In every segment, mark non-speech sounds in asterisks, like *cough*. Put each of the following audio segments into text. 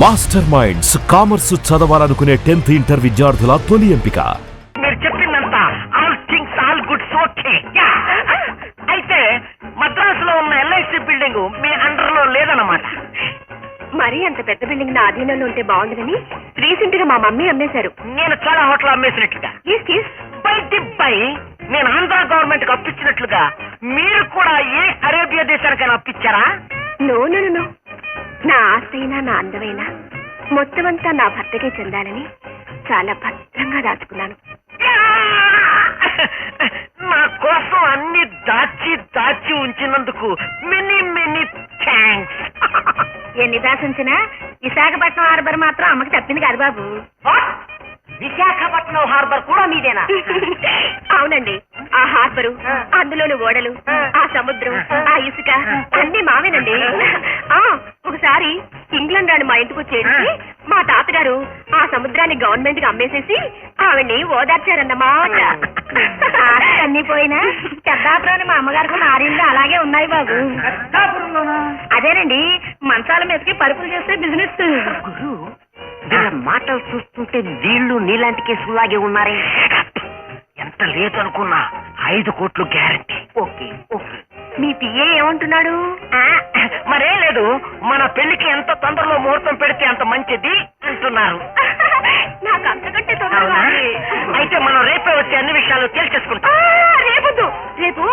Master minds commerce చదవాలనుకునే tenth inter విద్యార్థుల తొలి ఎంపిక. మీరు చెప్పిందంతా all things all goods okay. అయితే మద్రాసులో ఉన్న ఎల్ఐసి బిల్డింగ్ మీ అండర్లో లేదన్నమాట. మరీ అంత పెద్ద బిల్డింగ్ నా అధీనంలో ఉంటే బాగుండదని రీసెంట్గా మా మమ్మీ అమ్మేశారు. నేను చాలా హోటల్ అమ్మేసినట్లుగా బై బై నేను ఆంధ్ర గవర్నమెంట్కి అప్పించినట్లుగా మీరు కూడా ఏ అరేబియా దేశానికైనా అప్పించారా? నో నో నో, నో ఆస్తైనా నా అందమైనా? మొత్తం అంతా నా భర్తకే చెందాలని చాలా భద్రంగా దాచుకున్నాను. నా కోసం అన్ని దాచి దాచి ఉంచినందుకు మెనీ మెనీ థ్యాంక్స్. ఎన్ని దాచుంచినా విశాఖపట్నం హార్బర్ మాత్రం అమ్మకి తప్పింది కాదు బాబు. విశాఖపట్నం హార్బర్ కూడా మీదేనా? *laughs* అవునండి. ఆ హార్బరు. అందులోని ఓడలు ఆ. సముద్రం ఆ. ఇసుక అన్ని మావేనండి ఆ ఒకసారి ఇంగ్లాండ్ రాని మా ఇంటికి వచ్చేసి. మా తాతగారు ఆ సముద్రాన్ని గవర్నమెంట్కి అమ్మేసేసి ఆవిడ్ని ఓదార్చారన్నమాట అన్ని పోయినా పెద్దాపురాన్ని మా అమ్మగారికి నారిండ్లు అలాగే ఉన్నాయి బాబు అదేనండి మంచాల మీదకి పరుపులు చేస్తే బిజినెస్ వీళ్ళ మాటలు చూస్తుంటే వీళ్ళు నీలాంటి కేసులాగే ఉన్నారే ఎంత లేదు అనుకున్నా ఐదు కోట్లు గ్యారంటీ. Okay okay. మీ పిఏ ఏమంటున్నాడు? మరేం లేదు. మన పెళ్ళికి ఎంత తొందరలో ముహూర్తం పెడితే అంత మంచిది అంటున్నారు. *laughs* నాకు అంతకంటే తొందరగా. అయితే మనం రేపే వచ్చి అన్ని విషయాలు తేల్చేసుకుంటాం. రేపొద్దు. రేపు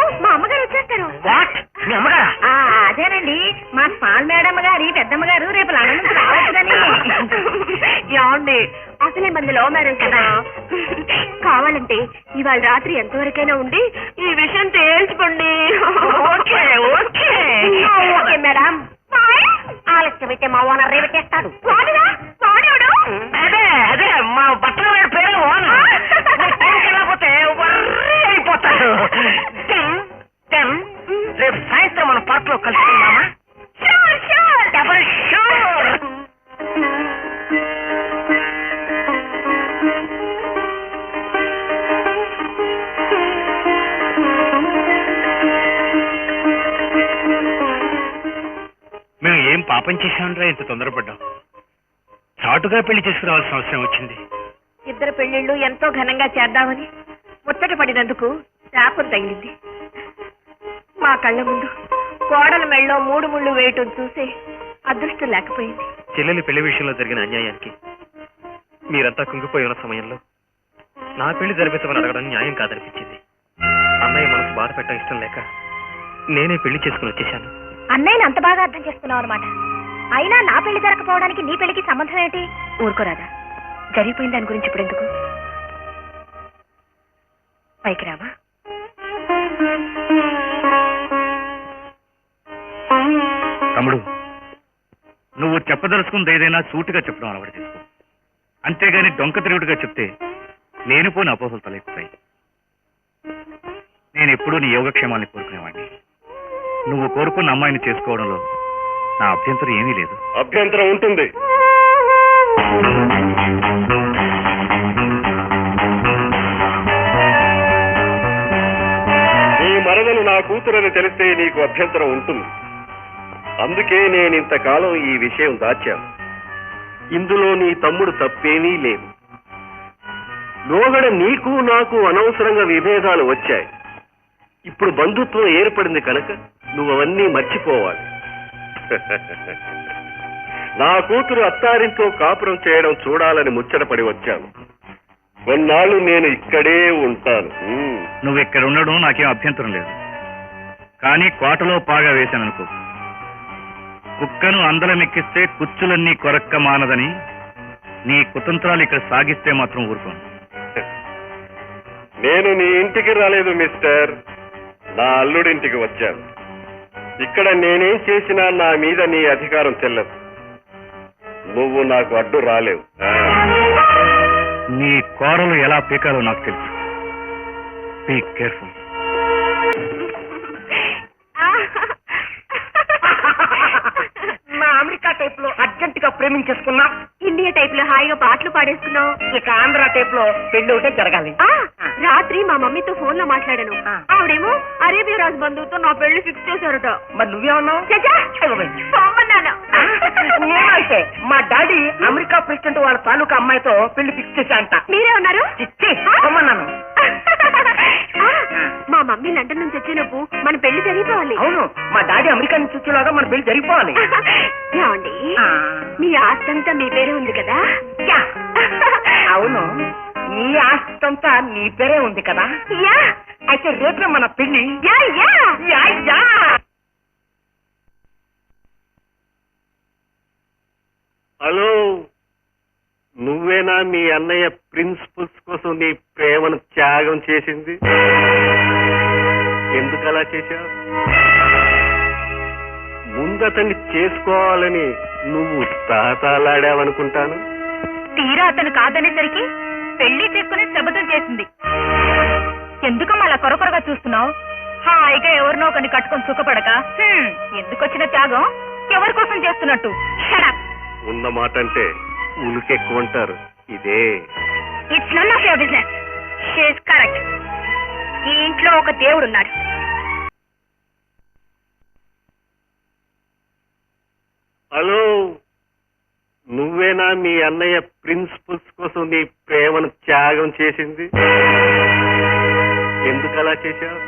ఇవాళ రాత్రి ఎంతవరకైనా ఉండి ఈ విషయం తేల్చుకోండి. Okay okay. Okay madam. ఆలస్యం అయితే మా ఓనర్ వాడేవాడు? అదే అదే మా బట్టల వాడి పేరు ఓన్ వెళ్ళకపోతే అయిపోతాడు. *laughs* రేపు సాయంత్రం మనం పార్క్లో కలుసుకుందామా చేశామరా ఇంత తొందరపడ్డాం. చాటుగా పెళ్ళి చేసుకురావాల్సిన అవసరం వచ్చింది. ఇద్దరు పెళ్ళిళ్ళు ఎంతో ఘనంగా చేద్దామని ముచ్చట పడినందుకు శాపం తగిలింది. మా కళ్ళ ముందు కోడల మెళ్ళలో మూడు ముళ్ళు వేయటం చూసి అదృష్టం లేకపోయింది. చెల్లెలి పెళ్ళి విషయంలో జరిగిన అన్యాయానికి మీరంతా కుంగిపోయి ఉన్న సమయంలో నా పెళ్ళి జరిపించమని అడగడం న్యాయం కాదనిపించింది. అన్నయ్య మనసు బాధ పెట్టడం ఇష్టం లేక నేనే పెళ్ళి చేసుకుని వచ్చేశాను. అన్నయ్యని అంత బాగా అర్థం చేసుకున్నావు అనమాట అయినా నా పెళ్ళి జరగకపోవడానికి నీ పెళ్ళికి సంబంధం ఏంటి ఊరుకోరాదా జరిగిపోయిన దాని గురించి ఇప్పుడు ఎందుకు? పైకి రామా తమ్ముడు నువ్వు చెప్పదలుచుకుంది ఏదైనా సూటిగా చెప్పడం అలవాటు చేసుకో. అంతేగాని డొంక తిరుగుడుగా చెప్తే లేనిపోని అపోహలు తలెత్తుతాయి. నేను ఎప్పుడూ నీ యోగక్షేమాన్ని కోరుకునేవాడిని. నువ్వు కోరుకున్న అమ్మాయిని చేసుకోవడంలో నా అభ్యంతరం ఏమీ లేదు. అభ్యంతరం ఉంటుంది. నీ మరదలు నా కూతురని తెలిస్తే నీకు అభ్యంతరం ఉంటుంది. అందుకే నేను ఇంతకాలం ఈ విషయం దాచాను. ఇందులో నీ తమ్ముడు తప్పేమీ లేదు. లోగడ నీకు నాకు అనవసరంగా విభేదాలు వచ్చాయి. ఇప్పుడు బంధుత్వం ఏర్పడింది కనుక నువ్వు అవన్నీ మర్చిపోవాలి. *laughs* నా కూతురు అత్తారింట్లో కాపురం చేయడం చూడాలని ముచ్చటపడి వచ్చాను. కొన్నాళ్ళు నేను ఇక్కడే ఉంటాను. నువ్వు ఇక్కడ ఉండడం నాకేం అభ్యంతరం లేదు. కానీ కోటలో పాగా వేశాననుకో. కుక్కను అందలమెక్కిస్తే కుచ్చులన్నీ కొరక్క మానదని నీ కుతంత్రాలు ఇక్కడ సాగిస్తే మాత్రం ఊరుకోను. *laughs* నేను నీ ఇంటికి రాలేదు మిస్టర్. నా అల్లుడింటికి వచ్చాను. ఇక్కడ నేనేం చేసినా నా మీద నీ అధికారం చెల్లదు. నువ్వు నాకు అడ్డు రాలేవు. నీ కోరలు ఎలా పీకాలో నాకు తెలుసు. బీ కేర్ఫుల్ అమెరికా టైప్లో అర్జెంట్గా ప్రేమించేసుకున్నా ఇండియా టైప్లో హాయిగా పాటలు పాడేసుకున్నావు ఇక ఆంధ్ర టైప్లో పెళ్ళి ఒకటే జరగాలి. ఆ, రాత్రి మా మమ్మీతో ఫోన్లో మాట్లాడాను. ఆ. ఆవిడేమో అరేబియా రాజు బంధువుతో నా పెళ్ళి ఫిక్స్ చేశారట. మరి నువ్వేమన్నావు? చచ్చా అయ్య బాబోయ్. పొమ్మన్నాను. నేనైతే మా డాడీ అమెరికా ప్రెసిడెంట్ వాళ్ళ తాలూకా అమ్మాయితో పెళ్ళి ఫిక్స్ చేశా అంట మీరే ఉన్నారు చిచ్చి పొమ్మన్నాను. మమ్మీ లండన్ నుంచి వచ్చినప్పుడు మన పెళ్ళి జరిగిపోవాలి. అవును మా డాడీ అమెరికా నుంచి వచ్చేలాగా మన పెళ్ళి జరిగిపోవాలి. *laughs* ఏమండి? ఆ. మీ ఆస్తంతా మీ పేరే ఉంది కదా? యా. *laughs* అవును నీ ఆస్తంతా నీ పేరే ఉంది కదా? యా. అయితే రేపే మన పెళ్ళి. Yeah yeah. Yeah yeah. Hello నువ్వేనా మీ అన్నయ్య ప్రిన్సిపల్స్ కోసం నీ ప్రేమను త్యాగం చేసింది? ఎందుకు అలా చేశావు? ముందతన్ని చేసుకోవాలని నువ్వు తాతాలాడావనుకుంటాను. తీరా అతను కాదనేసరికి పెళ్ళి చేసుకుని శబదం చేసింది. ఎందుకు అలా కొరకొరగా చూస్తున్నావు? హాయిగా ఎవరినో ఒకరిని కట్టుకొని సుఖపడక. హ్మ్, ఎందుకొచ్చిన త్యాగం? ఎవరి కోసం చేస్తున్నట్టు? ఉన్న మాట అంటే ఉలికెక్కువంటారు. ఇదే. It's none of your business correct ఈ ఇంట్లో ఒక దేవుడు హలో. నువ్వేనా మీ అన్నయ్య ప్రిన్సిపల్స్ కోసం నీ ప్రేమను త్యాగం చేసింది? ఎందుకు అలా చేశావు?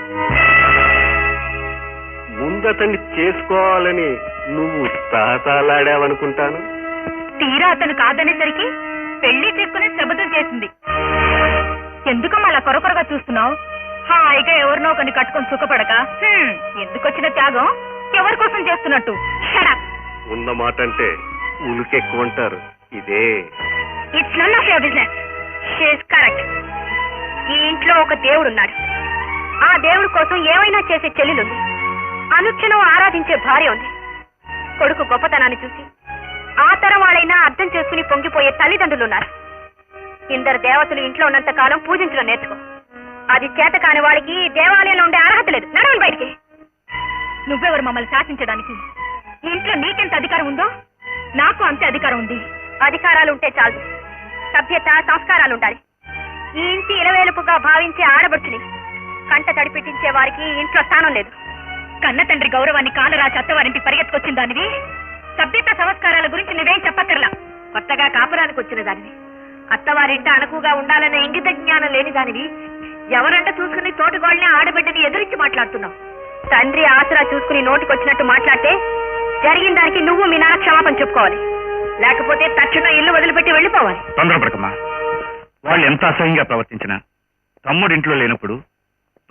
ముందతన్ని చేసుకోవాలని నువ్వు తాతాలాడావనుకుంటాను తీరా అతను కాదనేసరికి పెళ్ళి చేసుకుని శబదం చేసింది. ఎందుకు అలా కొరకొరగా చూస్తున్నావు? హాయిగా ఎవరినో ఒకరిని కట్టుకొని సుఖపడక. ఎందుకొచ్చిన త్యాగం? ఎవరి కోసం చేస్తున్నట్టు? ఉన్న మాట అంటే ఉలికెక్కువంటారు ఇదే it's none of your business she's correct ఈ ఇంట్లో ఒక దేవుడు ఉన్నాడు ఆ దేవుడి కోసం ఏమైనా చేసే చెల్లెలుంది. అనుక్షణం ఆరాధించే భార్య ఉంది. కొడుకు గొప్పతనాన్ని చూసి ఆ తరం వాళ్ళైనా అర్థం చేసుకుని పొంగిపోయే తల్లిదండ్రులు ఉన్నారు ఇందరు దేవతలు ఇంట్లో ఉన్నంత కాలం పూజించడం నేర్చుకో. అది చేత కాని వాళ్ళకి దేవాలయంలో ఉండే అర్హత లేదు. నడవండి బయటికి. నువ్వెవరు మమ్మల్ని శాసించడానికి? ఇంట్లో నీకెంత అధికారం ఉందో నాకు అంతే అధికారం ఉంది. అధికారాలు ఉంటే చాలు. సభ్యత సంస్కారాలు ఉండాలి ఈ ఇంటి ఇలవేలుపుగా భావించే ఆడబడుచుని కంట తడిపెట్టించే వారికి ఇంట్లో స్థానం లేదు. కన్న తండ్రి గౌరవాన్ని కాలరాచి అత్తవారింటి పరిగెత్తుకొచ్చిన దానివి? సభ్యత సంస్కారాల గురించి నువ్వేం చెప్పక్కర్లా? కొత్తగా కాపురానికి వచ్చిన దానివి. అత్తవారింట అణకుగా ఉండాలనే ఇంగిత జ్ఞానం లేని దానివి. ఎవరంట చూసుకుని తోటిగోళ్ళని ఆడబిడ్డని ఎదురించి మాట్లాడుతున్నావు? తండ్రి ఆసరా చూసుకుని నోటికొచ్చినట్టు మాట్లాడితే జరిగిన దానికి నువ్వు మీ నాన్న క్షమాపణ చెప్పుకోవాలి. లేకపోతే తక్షణం ఇల్లు వదిలిపెట్టి వెళ్ళిపోవాలి. తొందరపడకమ్మా. వాళ్ళు ఎంత అసహ్యంగా ప్రవర్తించినా తమ్ముడు ఇంట్లో లేనప్పుడు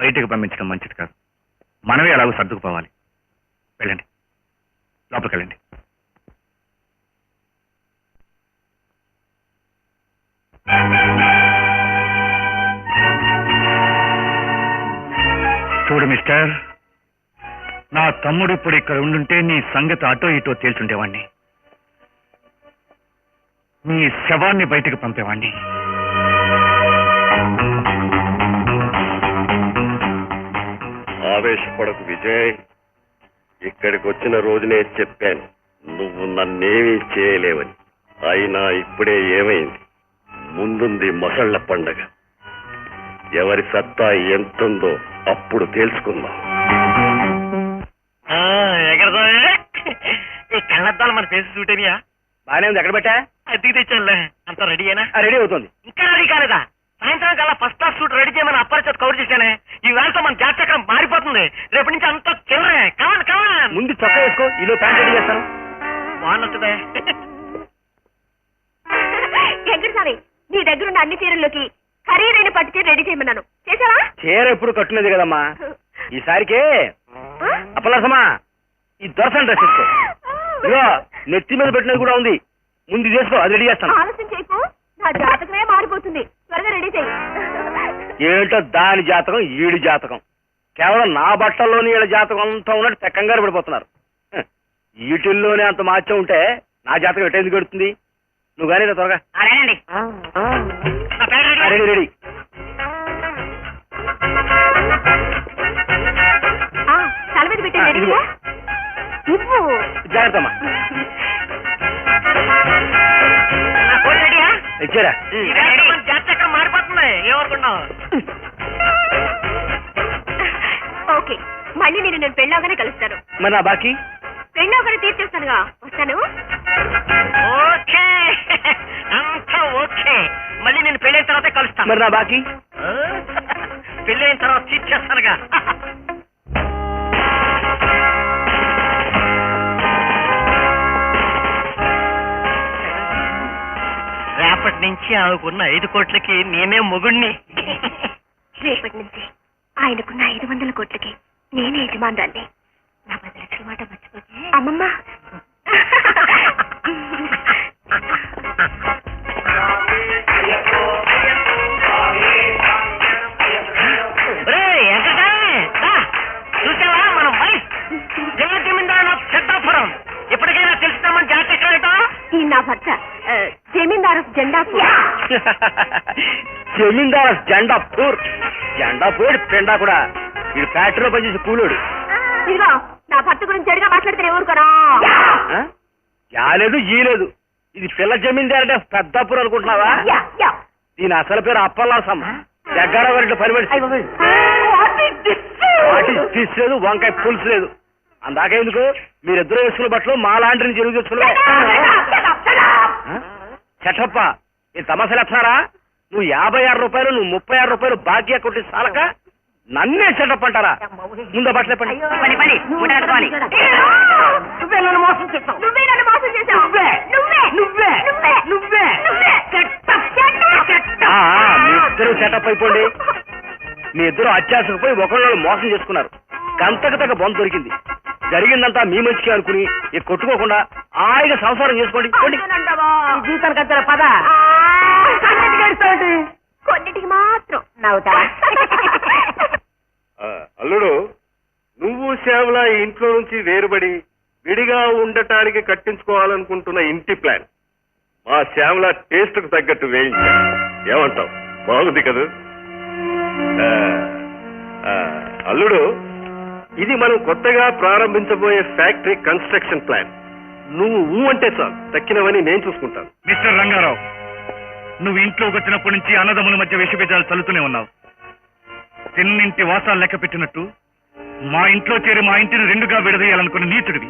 బయటకు పంపించడం మంచిది కాదు. మనమే అలాగూ సర్దుకుపోవాలి. వెళ్ళండి. లోపలికి వెళ్ళండి చూడు మిస్టర్ నా తమ్ముడు ఇప్పుడు ఇక్కడ ఉండుంటే నీ సంగతి అటో ఇటో తేల్చుండేవాణ్ణి. నీ శవాన్ని బయటకు పంపేవాణ్ణి. ఆవేశపడకు విజయ్. ఇక్కడికి వచ్చిన రోజునే చెప్పాను. నువ్వు నన్నేమీ చేయలేవని. అయినా ఇప్పుడే ఏమైంది? ముందుంది మొసళ్ళ పండగ. ఎవరి సత్తా ఎంతుందో అప్పుడు తేల్చుకుందాం. కళ్ళద్దాలు మన ఫేస్ సూట్ అయినా బానే ఉంది. ఎక్కడ పెట్టా? అద్దెకి తెచ్చానులే. అంత రెడీ అయినా రెడీ అవుతుంది. ఇంకా రెడీ కాలేదా? సాయంత్రం కల్లా ఫస్ట్ క్లాస్ సూట్ రెడీ చేయమని అప్పరిచేత కవర్ చేశానే. ఈ వేళతో మన జాతకం మారిపోతుంది. రేపటి నుంచి అంతా చిల్లరే కమాన్ కమాన్ ముందు చొక్కా వేసుకో. ఈలో ప్యాంట్ రెడీ చేస్తాను. బాగున్నట్టుదే వెంకటస్వామి నీ దగ్గర ఉన్న అన్ని చీరల్లోకి ఖరీదైన పట్టు చీర రెడీ చేయమన్నాను. చేసావా? చీర ఎప్పుడు కట్టునేది కదమ్మా? ఈసారికి అప్పలసమా ఈ దొరసని డ్రెస్ తీసుకో ఇదిగో నెత్తి మీద పెట్టినది కూడా ఉంది. ముందు చేసుకో అది రెడీ చేస్తాను. ఆలస్యం చేయకు. నా జాతకమే మారిపోతుంది. త్వరగా రెడీ చేయి. ఏంటో దాని జాతకం ఈడి జాతకం. కేవలం నా బట్టల్లోని వీళ్ళ జాతకం అంతా ఉన్నట్టు తెక్కంగా పడిపోతున్నారు. హ, వీటిల్లోనే అంత మార్చం ఉంటే నా జాతకం ఎట్టేందుకు పెడుతుంది నువ్వు కానీ త్వరగా. రెడీ. తల మీద పెట్టి. ఇవ్వు జాగ్రత్త అమ్మా నా కోట్ రెడీయా? ఇచ్చారా? ఈ వేళతో మన జాతకం మారిపోతుంది? ఏమనుకున్నావు ఓకే. మళ్ళీ నేను నేను పెళ్ళవగానే కలుస్తాను. మరి నా బాకీ? పెళ్ళవగానే తీర్చేస్తానుగా. వస్తాను? ఓకే. అంతా ఓకే. మళ్ళీ నేను పెళ్ళైన తర్వాత కలుస్తాను. మరి నా బాకీ? పెళ్ళైన తర్వాత తీర్చేస్తానుగా. రేపటి నుంచి ఆమెకున్న ఐదు కోట్లకి నేనే మొగుణ్ణి. రేపటి నుంచి ఆయనకున్న ఐదు వందల కోట్లకి నేనే యజమానురాల్ని. నా పది లక్షల మాట మర్చిపోతే. అమ్మమ్మ. ఈ నా భర్త. ఆ, జమీందారు జెండా జమీందార్ జెండా పూర్ జెండా పూడి పెండా కూడా. వీడు ఫ్యాక్టరీలో పనిచేసి కూలోడు. ఇదిగో నా భర్త గురించి చెడుగా మాట్లాడితే ఊరుకోరా ఆ? యాలేదు ఈలేదు ఇది పిల్ల జమీందార్ అంటే పెద్దాపూర్ అనుకుంటున్నావా. దీని అసలు పేరు అప్పల్లాసం దగ్గర వరకు? వాటి తీసుకోలేదు వంకాయ పులుసు లేదు. అందాక ఎందుకు? మీరిద్దరు వేసుకున్న బట్టలు మా లాంటి నుంచి ఎరుగు తెచ్చుకునే చెట్టప్ప ఈ సమస్యలు ఎట్లారా? నువ్వు యాభై ఆరు రూపాయలు నువ్వు ముప్పై ఆరు రూపాయలు బాకీ కొట్టి చాలక నన్నే చెట్టప్ప అంటారా? ముందు బట్టలే పని పని పని ముడగట్టుకోవాలి నువ్వే నన్ను మోసం చేస్తావు నువ్వే నన్ను మోసం చేశావు నువ్వే. నువ్వే నువ్వే. నువ్వే నువ్వే. మీ ఇద్దరు సెటప్ అయిపోండి. మీ ఇద్దరు అత్యాసకు పోయి ఒకళ్ళు మోసం చేసుకున్నారు. గంతకు తగ్గ బొంద దొరికింది. జరిగిందంతా మీ మంచికి అనుకుని ఇక కొట్టుకోకుండా హాయిగా సంసారం చేసుకోండి? జీతానికి వచ్చారా పద? కొన్నిటికి మాత్రం. అల్లుడు నువ్వు శ్యామల ఈ ఇంట్లో నుంచి వేరుబడి విడిగా ఉండటానికి కట్టించుకోవాలనుకుంటున్న ఇంటి ప్లాన్. మా శ్యామల టేస్ట్కు తగ్గట్టు వేయించా. ఏమంటావు? బాగుంది కదా? అల్లుడు ఇది మనం కొత్తగా ప్రారంభించబోయే ఫ్యాక్టరీ కన్స్ట్రక్షన్ ప్లాన్. నువ్వు ఊ అంటే చాలు. తక్కినవని నేను చూసుకుంటాను. మిస్టర్ రంగారావు నువ్వు ఇంట్లోకి వచ్చినప్పటి నుంచి అన్నదమ్ముల మధ్య విషబీజాలు చల్లుతూనే ఉన్నావు. తిన్నింటి వాసాలు లెక్క పెట్టినట్టు మా ఇంట్లో చేరి మా ఇంటిని రెండుగా విడదీయాలనుకున్న నీచుడివి.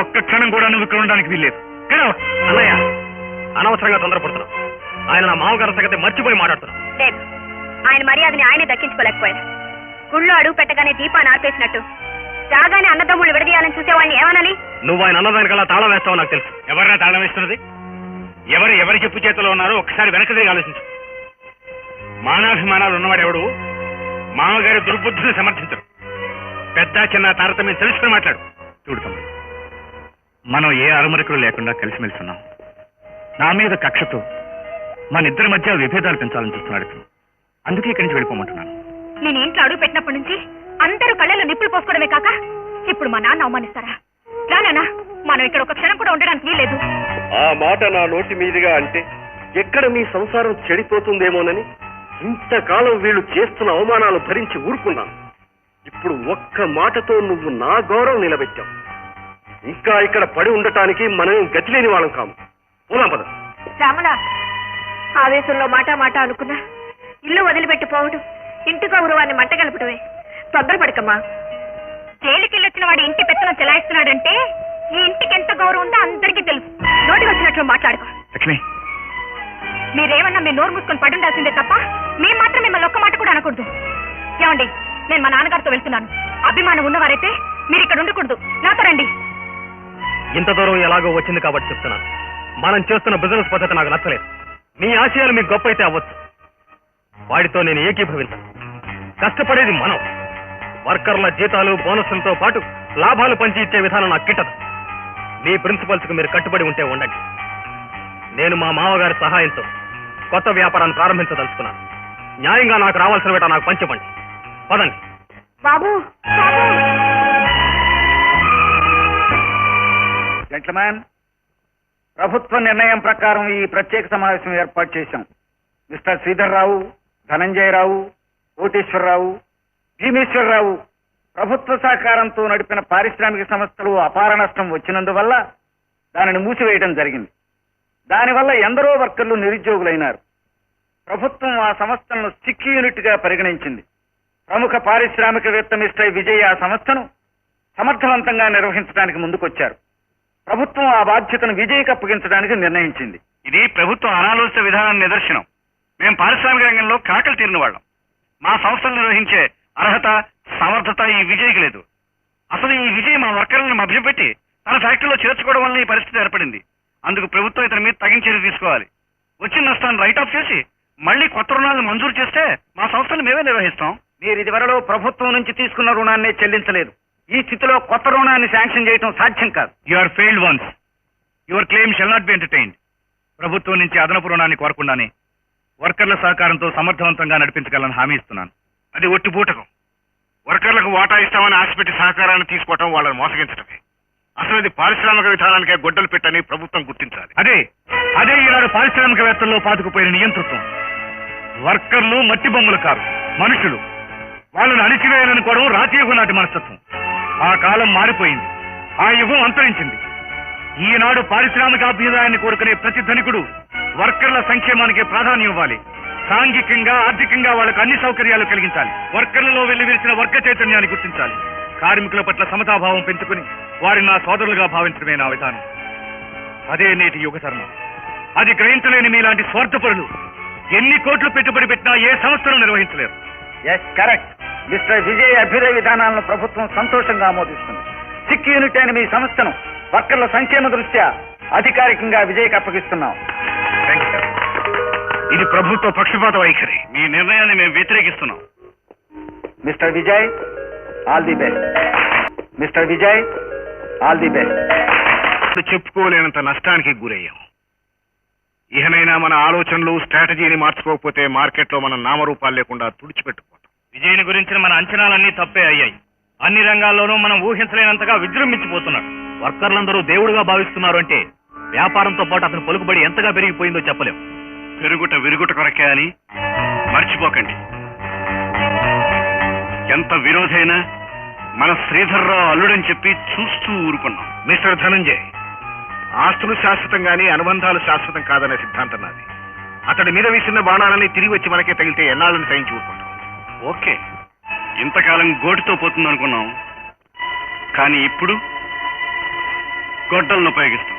ఒక్క క్షణం కూడా నువ్వు ఇక్కడ ఉండడానికి వీల్లేదు. అన్నయ్య అనవసరంగా తొందరపడుతున్నావు. ఆయన నా మామగారి సంగతి మర్చిపోయి మాట్లాడుతున్నావు. లేదు. ఆయన మర్యాదని ఆయనే దక్కించుకోలేకపోయారు గుళ్ళో అడుగు పెట్టగానే దీపాన్ని ఆపేసినట్టు. రాగానే అన్నదమ్ముళ్ళు విడదీయాలని చూసేవాడిని ఏమనాలి? నువ్వు ఆయన అన్నదానికల్లా తాళం వేస్తావు నాకు తెలుసు. ఎవరినా తాళం వేస్తున్నది? ఎవరు ఎవరి చెప్పు చేతిలో ఉన్నారో ఒకసారి వెనక తిరిగి ఆలోచించు. మానాభిమానాలు ఉన్నవాడు ఎవడు? మామగారి దుర్బుద్ధిని సమర్థించడు. పెద్ద చిన్న తారతమ్యం తెలుసుకుని మాట్లాడు. చూడు తమ్ముడు మనం ఏ అరమరికలు లేకుండా కలిసిమెలిసి ఉన్నాం నా మీద కక్షతో మన ఇద్దరి మధ్య విభేదాలు పెంచాలని చూస్తున్నాడు. అందుకే ఇక్కడి నుంచి వెళ్ళిపోమంటున్నాను. నేను ఇంట్లో అడుగు పెట్టినప్పటి నుంచి నిప్పులు పోసుకోవడమే కాక ఇప్పుడు మా నాన్న అవమానిస్తారా? రానా మనం ఇక్కడ ఒక క్షణం కూడా ఉండడానికి వీలేదు ఆ మాట నా నోటి మీదుగా అంటే ఎక్కడ మీ సంసారం చెడిపోతుందేమోనని ఇంతకాలం వీళ్ళు చేస్తున్న అవమానాలు భరించి ఊరుకున్నాను. ఇప్పుడు ఒక్క మాటతో నువ్వు నా గౌరవం నిలబెట్టావు. ఇంకా ఇక్కడ పడి ఉండటానికి మనం గతి లేని వాళ్ళం కాము. పోదాం పద. రామలా ఆవేశంలో మాట మాట అనుకున్నా ఇల్లు వదిలిపెట్టి పోవడం ఇంటి గౌరవాన్ని మంట కలపడమే తొందరపడకమ్మా. జైలుకెళ్ళొచ్చిన వాడు ఇంటి పెత్తనం చెలాయిస్తున్నాడంటే ఈ ఇంటికి ఎంత గౌరవం ఉందో అందరికీ తెలుసు. నోటికి వచ్చినట్లు మాట్లాడుకో. లక్ష్మి. మీరేమన్నా మీ నోరు మూసుకొని పడి ఉండాల్సిందే తప్ప మేము మాత్రం మిమ్మల్ని ఒక్క మాట కూడా అనకూడదు. ఏమండి నేను మా నాన్నగారితో వెళ్తున్నాను. అభిమానం ఉన్నవారైతే మీరు ఇక్కడ ఉండకూడదు. నాతో రండి. ఇంత దూరం ఎలాగో వచ్చింది కాబట్టి చెప్తున్నాను మనం చేస్తున్న బిజినెస్ పద్ధతి నాకు నచ్చలేదు. మీ ఆశయాలు మీకు గొప్ప అయితే అవ్వచ్చు. వాడితో నేను ఏకీభవించను. కష్టపడేది మనం. వర్కర్ల జీతాలు బోనస్లతో పాటు లాభాలు పంచి ఇచ్చే విధానం నాకు కిట్టదు మీ ప్రిన్సిపల్స్కు మీరు కట్టుబడి ఉంటే ఉండండి. నేను మా మామగారి సహాయంతో కొత్త వ్యాపారాన్ని ప్రారంభించదలుచుకున్నాను. న్యాయంగా నాకు రావాల్సిన వేట నాకు పంచివ్వండి. పదండి. బాబు జెంట్లమ్యాన్ ప్రభుత్వ నిర్ణయం ప్రకారం ఈ ప్రత్యేక సమావేశం ఏర్పాటు చేశాం. మిస్టర్ శ్రీధర్రావు ధనంజయరావు కోటేశ్వరరావు భీమేశ్వరరావు ప్రభుత్వ సహకారంతో నడిపిన పారిశ్రామిక సంస్థలు అపార నష్టం వచ్చినందువల్ల దానిని మూసివేయడం జరిగింది. దానివల్ల ఎందరో వర్కర్లు నిరుద్యోగులైనారు. ప్రభుత్వం ఆ సంస్థలను సిక్ యూనిట్గా పరిగణించింది. ప్రముఖ పారిశ్రామికవేత్త మిస్టర్ విజయ్ ఆ సంస్థను సమర్థవంతంగా నిర్వహించడానికి ముందుకొచ్చారు. ప్రభుత్వం ఆ బాధ్యతను విజయ్కి అప్పగించడానికి నిర్ణయించింది. ఇది ప్రభుత్వం అనాలోచిత విధానం నిదర్శనం. మేము పారిశ్రామిక రంగంలో కాకలు తీరిన వాళ్ళం. మా సంస్థలు నిర్వహించే అర్హత సమర్థత ఈ విజయ్కి లేదు. అసలు ఈ విజయ్ మా వర్కర్లను మభ్యపెట్టి తన ఫ్యాక్టరీలో చేర్చుకోవడం వల్ల ఈ పరిస్థితి ఏర్పడింది. అందుకు ప్రభుత్వం ఇతని మీద తగిన చర్య తీసుకోవాలి. వచ్చిన నష్టాన్ని రైట్ ఆఫ్ చేసి మళ్ళీ కొత్త రుణాలను మంజూరు చేస్తే మా సంస్థలు మేమే నిర్వహిస్తాం. మీరు ఇదివరలో ప్రభుత్వం నుంచి తీసుకున్న రుణాన్ని చెల్లించలేదు. ఈ స్థితిలో కొత్త రుణాన్ని శాంక్షన్ చేయడం సాధ్యం కాదు. You are failed once your claim shall not be entertained ప్రభుత్వం నుంచి అదనపు రుణాన్ని కోరకుండానే వర్కర్ల సహకారంతో సమర్థవంతంగా నడిపించగలని హామీ ఇస్తున్నాను. అది ఒట్టి బూటకం. వర్కర్లకు వాటా ఇస్తామని ఆశపెట్టి సహకారాన్ని తీసుకోవటం వాళ్ళని మోసగించడమే అసలు ఇది పారిశ్రామిక విధానానికే గొడ్డలు పెట్టని ప్రభుత్వం గుర్తించాలి. అదే అదే ఈనాడు పారిశ్రామికవేత్తల్లో పాతుకుపోయిన నియంతృత్వం. వర్కర్లు మట్టి బొమ్మలు కారు మనుషులు. వాళ్ళని అణిచివేయాలనుకోవడం రాజయుగం నాటి మనస్తత్వం. ఆ కాలం మారిపోయింది ఆ యుగం అంతరించింది. ఈనాడు పారిశ్రామిక అభ్యుదాయాన్ని కోరుకునే ప్రతి ధనికుడు వర్కర్ల సంక్షేమానికి ప్రాధాన్యం ఇవ్వాలి. సాంఘికంగా ఆర్థికంగా వాళ్ళకు అన్ని సౌకర్యాలు కలిగించాలి. వర్కర్లలో వెల్లివిరిసిన వర్గ చైతన్యాన్ని గుర్తించాలి. కార్మికుల పట్ల సమతాభావం పెంచుకుని వారిని నా సోదరులుగా భావించడమే నా విధానం. అదే నేటి యుగ ధర్మం. అది గ్రహించలేని మీలాంటి స్వార్థపరులు ఎన్ని కోట్లు పెట్టుబడి పెట్టినా ఏ సంస్థను నిర్వహించలేరు. ఎస్ కరెక్ట్ మిస్టర్ విజయ్ అభ్యుదయ విధానాలను ప్రభుత్వం సంతోషంగా ఆమోదిస్తుంది. సిక్ యూనిట్ అయిన మీ సంస్థను వర్కర్ల సంక్షేమ దృష్ట్యా అధికారికంగా విజయ్కి అప్పగిస్తున్నాం ఇది ప్రభుత్వ పక్షపాత వైఖరి. మీ నిర్ణయాన్ని మేము వ్యతిరేకిస్తున్నాం. Mister Vijay all the best. Mister Vijay all the best. చెప్పుకోలేనంత నష్టానికి గురయ్యాం. ఇహనైనా మన ఆలోచనలు స్ట్రాటజీని మార్చుకోకపోతే మార్కెట్లో మన నామరూపాలు లేకుండా తుడిచిపెట్టుకోతాం విజయని గురించిన మన అంచనాలన్నీ తప్పే అయ్యాయి. అన్ని రంగాల్లోనూ మనం ఊహించలేనంతగా విజృంభించిపోతున్నాడు వర్కర్లందరూ దేవుడుగా భావిస్తున్నారు అంటే వ్యాపారంతో పాటు అతని పలుకుబడి ఎంతగా పెరిగిపోయిందో చెప్పలేం. పెరుగుట విరుగుట కొరకే అని మర్చిపోకండి. ఎంత విరోధైనా మన శ్రీధర్రావు అల్లుడని చెప్పి చూస్తూ ఊరుకున్నాం. మిస్టర్ ధనంజయ్ ఆస్తులు శాశ్వతం గాని అనుబంధాలు శాశ్వతం కాదనే సిద్ధాంతం నాది. అతడి మీద విసిన్న బాణాలని తిరిగి వచ్చి మనకే తగిలితే ఎన్నాళ్ళని సహించి ఊరుకుంటాం. ఓకే. ఇంతకాలం గోటితో పోతుంది అనుకున్నాం కానీ ఇప్పుడు గొడ్డలను ఉపయోగిస్తాం.